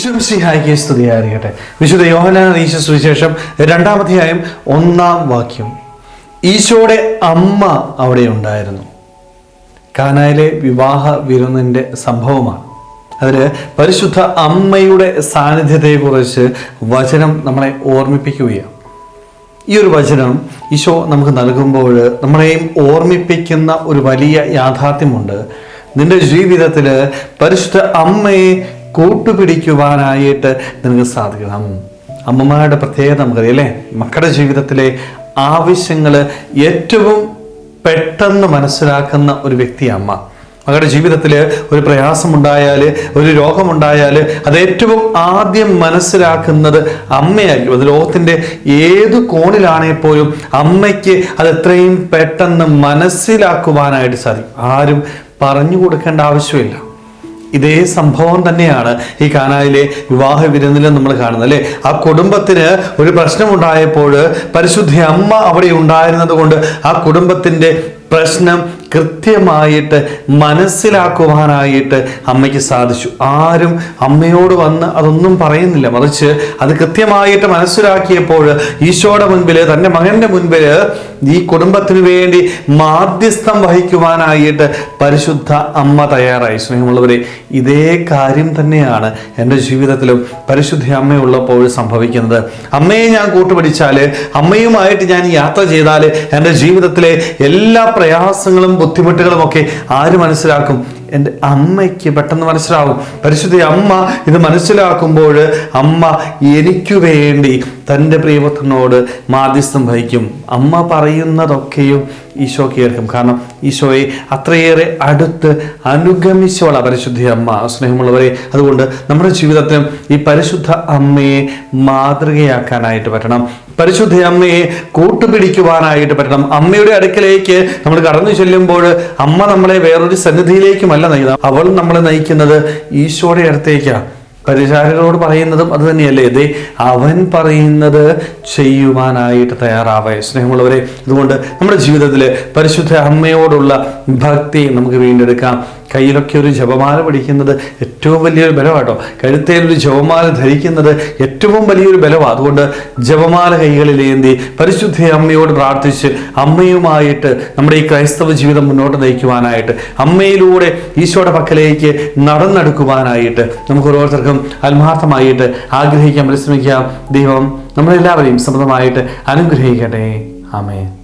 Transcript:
ഈശ്വരസിഹായിക്ക് സ്തുതിയായിരിക്കട്ടെ. വിശുദ്ധ യോഹനാന ഈശോ സുവിശേഷം രണ്ടാമധ്യായം ഒന്നാം വാക്യം. ഈശോയുടെ അമ്മ അവിടെ ഉണ്ടായിരുന്നു. കാനായിലെ വിവാഹ വിരുന്നിന്റെ സംഭവമാണ്. അതിൽ പരിശുദ്ധ അമ്മയുടെ സാന്നിധ്യത്തെക്കുറിച്ച് വചനം നമ്മളെ ഓർമ്മിപ്പിക്കുകയാണ്. ഈ ഒരു വചനം ഈശോ നമുക്ക് നൽകുമ്പോൾ നമ്മളെയും ഓർമ്മിപ്പിക്കുന്ന ഒരു വലിയ യാഥാർത്ഥ്യമുണ്ട്. നിന്റെ ജീവിതത്തിൽ പരിശുദ്ധ അമ്മയെ കൂട്ടുപിടിക്കുവാനായിട്ട് നിങ്ങൾക്ക് സാധിക്കണം. അമ്മമാരുടെ പ്രത്യേകത നമുക്കറിയാം അല്ലേ മക്കളുടെ ജീവിതത്തിലെ ആവശ്യങ്ങൾ ഏറ്റവും പെട്ടെന്ന് മനസ്സിലാക്കുന്ന ഒരു വ്യക്തി അമ്മ. മകളുടെ ജീവിതത്തിൽ ഒരു പ്രയാസമുണ്ടായാൽ ഒരു രോഗമുണ്ടായാൽ അത് ഏറ്റവും ആദ്യം മനസ്സിലാക്കുന്നത് അമ്മയായിരിക്കും. അത് ലോകത്തിന്റെ ഏത് കോണിലാണെങ്കിൽ പോലും അമ്മയ്ക്ക് അത് എത്രയും പെട്ടെന്ന് മനസ്സിലാക്കുവാനായിട്ട് സാധിക്കും. ആരും പറഞ്ഞു കൊടുക്കേണ്ട ആവശ്യമില്ല. ഇതേ സംഭവം തന്നെയാണ് ഈ കാനായിലെ വിവാഹ വിരുന്നിലും നമ്മൾ കാണുന്നത് അല്ലേ? ആ കുടുംബത്തിന് ഒരു പ്രശ്നമുണ്ടായപ്പോൾ പരിശുദ്ധ അമ്മ അവിടെ ഉണ്ടായിരുന്നത് കൊണ്ട് ആ കുടുംബത്തിന്റെ പ്രശ്നം കൃത്യമായിട്ട് മനസ്സിലാക്കുവാനായിട്ട് അമ്മയ്ക്ക് സാധിച്ചു. ആരും അമ്മയോട് വന്ന് അതൊന്നും പറയുന്നില്ല. മറിച്ച് അത് കൃത്യമായിട്ട് മനസ്സിലാക്കിയപ്പോൾ ഈശോയുടെ മുൻപിൽ തന്റെ മകന്റെ മുൻപിൽ ഈ കുടുംബത്തിന് വേണ്ടി മാധ്യസ്ഥം വഹിക്കുവാനായിട്ട് പരിശുദ്ധ അമ്മ തയ്യാറായി. സ്നേഹമുള്ളവരെ ഇതേ കാര്യം തന്നെയാണ് എന്റെ ജീവിതത്തിലും പരിശുദ്ധ അമ്മയുള്ളപ്പോൾ സംഭവിക്കുന്നത്. അമ്മയെ ഞാൻ കൂട്ടുപിടിച്ചാൽ അമ്മയുമായിട്ട് ഞാൻ യാത്ര ചെയ്താൽ എന്റെ ജീവിതത്തിലെ എല്ലാ പ്രയാസങ്ങളും ബുദ്ധിമുട്ടുകളും ഒക്കെ ആര് മനസ്സിലാക്കും? എന്റെ അമ്മയ്ക്ക് പെട്ടെന്ന് മനസ്സിലാവും. പരിശുദ്ധ അമ്മ ഇത് മനസ്സിലാക്കുമ്പോൾ അമ്മ എനിക്ക് വേണ്ടി തന്റെ പ്രിയപുത്രനോട് മാധ്യസ്ഥം വഹിക്കും. അമ്മ പറയുന്നതൊക്കെയും ഈശോ കേൾക്കും. കാരണം ഈശോയെ അത്രയേറെ അടുത്ത് അനുഗമിച്ചോള പരിശുദ്ധ അമ്മ സ്നേഹമുള്ളവരെ. അതുകൊണ്ട് നമ്മുടെ ജീവിതത്തിലും ഈ പരിശുദ്ധ അമ്മയെ മാതൃകയാക്കാനായിട്ട് പറ്റണം. പരിശുദ്ധ അമ്മയെ കൂട്ടുപിടിക്കുവാനായിട്ട് പറ്റണം. അമ്മയുടെ അടുക്കലേക്ക് നമ്മൾ കടന്നു ചെല്ലുമ്പോൾ അമ്മ നമ്മളെ വേറൊരു സന്നിധിയിലേക്കുമല്ല നയിക്കുന്നത്. അവൾ നമ്മളെ നയിക്കുന്നത് ഈശോയുടെ അടുത്തേക്കാണ്. പരിചാരകരോട് പറയുന്നതും അത് തന്നെയല്ലേ? ഇതേ അവൻ പറയുന്നത് ചെയ്യുവാനായിട്ട് തയ്യാറാവേ. സ്നേഹമുള്ളവരെ അതുകൊണ്ട് നമ്മുടെ ജീവിതത്തിൽ പരിശുദ്ധ അമ്മയോടുള്ള ഭക്തി നമുക്ക് വീണ്ടെടുക്കാം. കയ്യിലൊക്കെ ഒരു ജപമാല പിടിക്കുന്നത് ഏറ്റവും വലിയൊരു ബലമാട്ടോ. കഴുത്തേൽ ഒരു ജപമാല ധരിക്കുന്നത് ഏറ്റവും വലിയൊരു ബലമാണ് അതുകൊണ്ട് ജപമാല കൈകളിലേന്തി പരിശുദ്ധ അമ്മയോട് പ്രാർത്ഥിച്ച് അമ്മയുമായിട്ട് നമ്മുടെ ഈ ക്രൈസ്തവ ജീവിതം മുന്നോട്ട് നയിക്കുവാനായിട്ട് അമ്മയിലൂടെ ഈശോയുടെ പക്കലേക്ക് നടന്നെടുക്കുവാനായിട്ട് നമുക്ക് ഓരോരുത്തർക്കും ആത്മാർത്ഥമായിട്ട് ആഗ്രഹിക്കാൻ പരിശ്രമിക്കാം. ദൈവം നമ്മളെല്ലാവരെയും സമൃദ്ധമായിട്ട് അനുഗ്രഹിക്കട്ടെ. ആമേ